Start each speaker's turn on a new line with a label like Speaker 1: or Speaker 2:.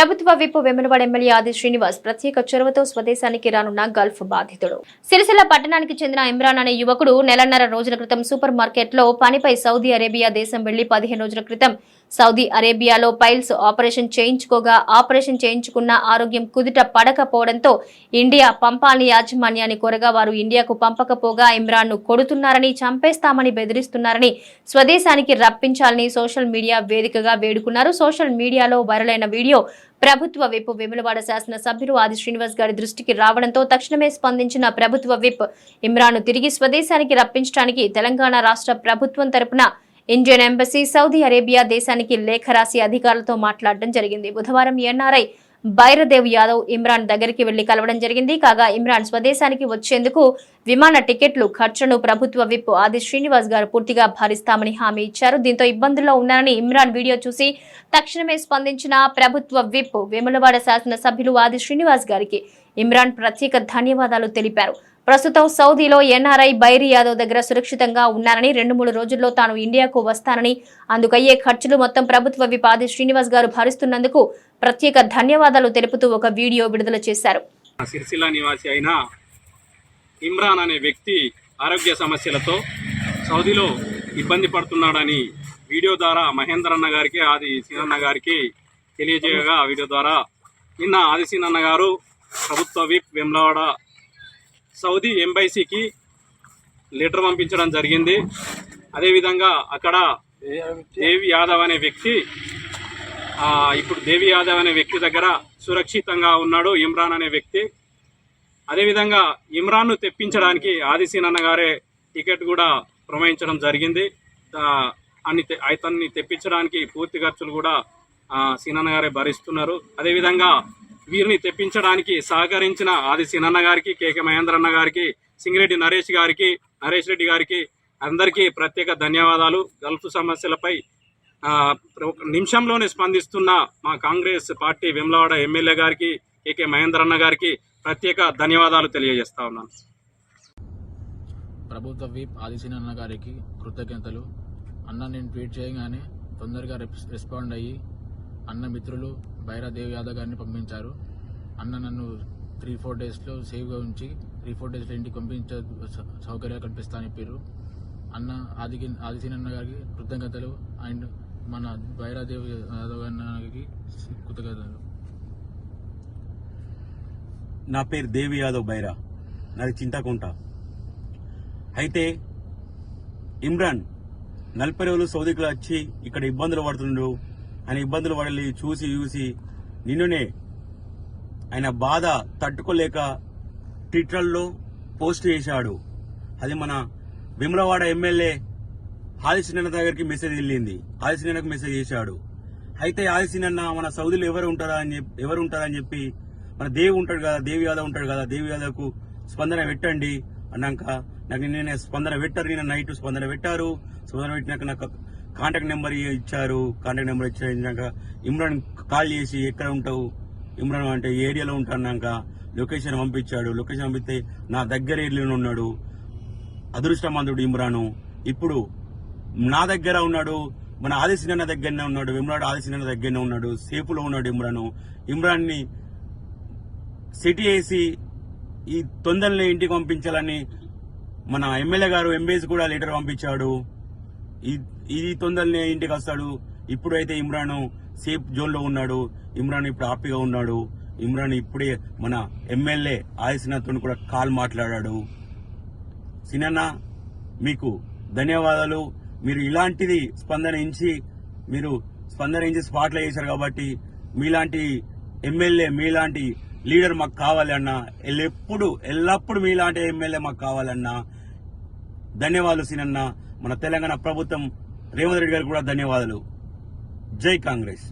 Speaker 1: ప్రభుత్వ whip Vemulawada MLA ఆది శ్రీనివాస్ ప్రత్యేక చొరవతో స్వదేశానికి రానున్న గల్ఫ్ బాధితుడు. సిరిసిల్ల పట్టణానికి చెందిన ఇమ్రాన్ అనే యువకుడు నెలన్నర రోజుల క్రితం సూపర్ మార్కెట్లో పనిపై సౌదీ అరేబియా దేశం వెళ్ళి పదిహేను రోజుల క్రితం సౌదీ అరేబియాలో పైల్స్ ఆపరేషన్ చేయించుకోగా ఆపరేషన్ చేయించుకున్న ఆరోగ్యం కుదుట పడకపోవడంతో ఇండియా పంపాలని యాజమాన్యాన్ని కోరగా వారు ఇండియాకు పంపకపోగా ఇమ్రాన్ను కొడుతున్నారని చంపేస్తామని బెదిరిస్తున్నారని స్వదేశానికి రప్పించాలని సోషల్ మీడియా వేదికగా వేడుకున్నారు. సోషల్ మీడియాలో వైరల్ అయిన వీడియో ప్రభుత్వ విప్ వేములవాడ శాసన సభ్యులు ఆది శ్రీనివాస్ గారి దృష్టికి రావడంతో తక్షణమే స్పందించిన ప్రభుత్వ విప్ ఇమ్రాన్ను తిరిగి స్వదేశానికి రప్పించడానికి తెలంగాణ రాష్ట్ర ప్రభుత్వం తరపున ఇండియన్ ఎంబసీ సౌదీ అరేబియా దేశానికి లేఖ రాసి అధికారులతో మాట్లాడడం జరిగింది. బుధవారం ఎన్ఆర్ఐ బైరదేవ్ యాదవ్ ఇమ్రాన్ దగ్గరికి వెళ్ళి కలవడం జరిగింది. కాగా ఇమ్రాన్ స్వదేశానికి వచ్చేందుకు విమాన టికెట్లు ఖర్చును ప్రభుత్వ విప్ ఆది శ్రీనివాస్ గారు పూర్తిగా భరిస్తామని హామీ ఇచ్చారు. దీంతో ఇబ్బందుల్లో ఉన్నారని ఇమ్రాన్ వీడియో చూసి తక్షణమే స్పందించిన ప్రభుత్వ విప్ వేములవాడ శాసన సభ్యులు ఆది శ్రీనివాస్ గారికి ఇమ్రాన్ ప్రత్యేక ధన్యవాదాలు తెలిపారు. ప్రస్తుతం సౌదీలో ఎన్ఆర్ఐ బైరి యాదవ్ దగ్గర సురక్షితంగా ఉన్నారని రెండు మూడు రోజుల్లో తాను ఇండియాకు వస్తానని అందుకయ్యే ఖర్చులు మొత్తం ప్రభుత్వ విప్ ఆది శ్రీనివాస్ గారు భరిస్తున్నందుకు ప్రత్యేక ధన్యవాదాలు తెలుపుతూ ఒక వీడియో విడుదల చేశారు.
Speaker 2: సిరిసిల్ల నివాసి అయిన ఇమ్రాన్ అనే వ్యక్తి ఆరోగ్య సమస్యలతో సౌదీలో ఇబ్బంది పడుతున్నాడని వీడియో ద్వారా మహేందర్ అన్న గారికి ఆది సీనన్న గారికి తెలియజేయగా వీడియో ద్వారా నిన్న ఆది సీనన్న గారు ప్రభుత్వ విప్ వెమ్లవాడ సౌదీ ఎంబైసీకి లెటర్ పంపించడం జరిగింది. అదేవిధంగా అక్కడ దేవి యాదవ్ అనే వ్యక్తి ఇప్పుడు దేవి యాదవ్ అనే వ్యక్తి దగ్గర సురక్షితంగా ఉన్నాడు ఇమ్రాన్ అనే వ్యక్తి. అదేవిధంగా ఇమ్రాన్ను తెప్పించడానికి ఆదిశీ గారే టికెట్ కూడా ప్రమాయించడం జరిగింది. అన్ని తె- అతన్ని తెప్పించడానికి పూర్తి ఖర్చులు కూడా ఆ, సీనన్న గారే భరిస్తున్నారు. అదేవిధంగా వీరిని తెప్పించడానికి సహకరించిన ఆది సీనన్న గారికి కేకే మహేంద్రన్న గారికి సింగిరెడ్డి నరేష్ గారికి నరేష్ రెడ్డి గారికి అందరికీ ప్రత్యేక ధన్యవాదాలు. గల్ఫ్ సమస్యలపై నిమిషంలోనే స్పందిస్తున్న మా కాంగ్రెస్ పార్టీ వెమ్లవాడ ఎమ్మెల్యే గారికి కేకే మహేంద్రన్న గారికి ప్రత్యేక ధన్యవాదాలు తెలియజేస్తా ఉన్నాను.
Speaker 3: ప్రభుత్వ వీప్ ఆదిశీన అన్న గారికి కృతజ్ఞతలు. అన్న నేను ట్వీట్ చేయగానే తొందరగా రెస్- రెస్పాండ్ అయ్యి అన్న మిత్రులు బైరాదేవ్ యాదవ్ గారిని పంపించారు. అన్న నన్ను త్రీ ఫోర్ డేస్లో సేవ్గా ఉంచి త్రీ ఫోర్ డేస్లో ఇంటికి పంపించే సౌకర్యాలు కల్పిస్తా చెప్పారు అన్న ఆది ఆదిశీన అన్న గారికి కృతజ్ఞతలు. అండ్ మన భైరాదేవి యాదవ్ గారికి కృతజ్ఞతలు.
Speaker 4: నా పేరు దేవి యాదవ్ బైరా. నాది చింతకుంట. అయితే ఇమ్రాన్ నలభై రోజులు సౌదీకి వచ్చి ఇక్కడ ఇబ్బందులు పడుతుండు. ఆయన ఇబ్బందులు పడాలి చూసి చూసి నిన్ననే ఆయన బాధ తట్టుకోలేక ట్విట్టర్లో పోస్ట్ చేశాడు. అది మన విమలవాడ ఎమ్మెల్యే ఆదిశీనన్న దగ్గరికి మెసేజ్ వెళ్ళింది. ఆదిశీనన్నకు మెసేజ్ చేశాడు. అయితే ఆదిశీనన్న మన సౌదీలో ఎవరు ఉంటారా అని చెప్పి ఎవరు ఉంటారని చెప్పి మన దేవి ఉంటాడు కదా దేవి యాదవ్ ఉంటాడు కదా దేవి యాదవ్కు స్పందన పెట్టండి అన్నాక నాకు నేను స్పందన పెట్టారు నేను నైట్ స్పందన పెట్టారు. స్పందన పెట్టినాక నాకు కాంటాక్ట్ నెంబర్ ఇచ్చారు. కాంటాక్ట్ నెంబర్ ఇచ్చాక ఇమ్రాన్ కాల్ చేసి ఎక్కడ ఉంటావు? ఇమ్రాన్ అంటే ఏ ఏరియాలో ఉంటాన్నాక లొకేషన్ పంపించాడు. లొకేషన్ పంపిస్తే నా దగ్గర ఏరియాలో ఉన్నాడు. అదృష్టమంతుడు ఇమ్రాను. ఇప్పుడు నా దగ్గర ఉన్నాడు మన ఆదిశీనన్న దగ్గరనే ఉన్నాడు ఇమ్రాన్ ఆదిశీనన్న దగ్గరనే ఉన్నాడు సేఫ్లో ఉన్నాడు ఇమ్రాను. ఇమ్రాన్ని సిటీ వేసి ఈ తొందరలో ఇంటికి పంపించాలని మన ఎమ్మెల్యే గారు ఎంబీఎస్ కూడా లీటర్ పంపించాడు. ఈ- ఈ తొందరనే ఇంటికి వస్తాడు. ఇప్పుడైతే ఇమ్రాన్ సేఫ్ జోన్లో ఉన్నాడు. ఇమ్రాన్ ఇప్పుడు హ్యాపీగా ఉన్నాడు. ఇమ్రాన్ ఇప్పుడే మన ఎమ్మెల్యే ఆదిశీనతో కూడా కాల్ మాట్లాడాడు. సినన్న మీకు ధన్యవాదాలు. మీరు ఇలాంటిది స్పందన ఇచ్చి మీరు స్పందన ఇచ్చి స్పాట్లో చేశారు కాబట్టి మీలాంటి ఎమ్మెల్యే మీలాంటి లీడర్ మాకు కావాలి అన్న ఎల్లప్పుడు ఎల్లప్పుడు మీలాంటి ఎమ్మెల్యే మాకు కావాలన్నా ధన్యవాదాలు సినన్నా. మన తెలంగాణ ప్రభుత్వం రేవంత్ రెడ్డి గారికి కూడా ధన్యవాదాలు. జై కాంగ్రెస్.